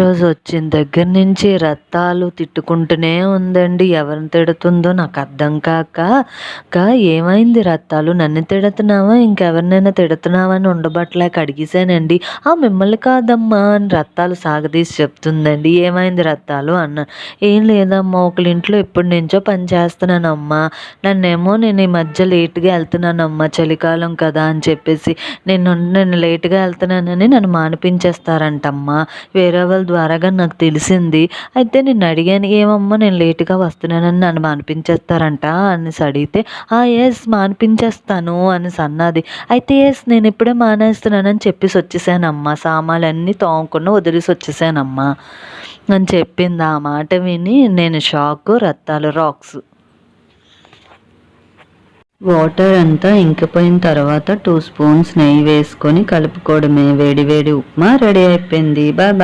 రోజు వచ్చిన దగ్గర నుంచి రత్తాలు తిట్టుకుంటూనే ఉందండి. ఎవరిని తిడుతుందో నాకు అర్థం కాక కా ఏమైంది రత్తాలు? నన్ను తిడుతున్నావా? ఇంకెవరినైనా తిడుతున్నావా? అని ఉండబట్టలేక అడిగేశానండి. ఆ మిమ్మల్ని కాదమ్మా అని రత్తాలు సాగదీసి చెప్తుందండి. ఏమైంది రత్తాలు? అన్న. ఏం లేదమ్మా ఒకళ్ళ ఇంట్లో ఎప్పటి నుంచో పని చేస్తున్నానమ్మా. నన్నేమో నేను ఈ మధ్య లేట్గా వెళ్తున్నానమ్మా చలికాలం కదా అని చెప్పేసి నేను నేను లేట్గా వెళ్తున్నానని నన్ను మానిపించేస్తారంటమ్మా. వేరే వాళ్ళు ద్వారాగా నాకు తెలిసింది. అయితే నేను అడిగాను ఏమమ్మా నేను లేటుగా వస్తున్నానని నన్ను మానిపించేస్తారంట అనేసి అడిగితే ఆ ఎస్ మానిపించేస్తాను అనేసి అన్నది. అయితే ఎస్ నేను ఇప్పుడే మానేస్తున్నానని చెప్పేసి వచ్చేసానమ్మా. సామాన్లన్నీ తోముకుండా వదిలేసి వచ్చేసానమ్మా అని చెప్పింది ఆ మాట విని నేను షాక్ రత్తాలు రాక్స్ వాటర్ అంతా ఇంకిపోయిన తర్వాత టూ స్పూన్స్ నెయ్యి వేసుకొని కలుపుకోవడమే. వేడి వేడి ఉప్మా రెడీ అయిపోయింది. Bye bye.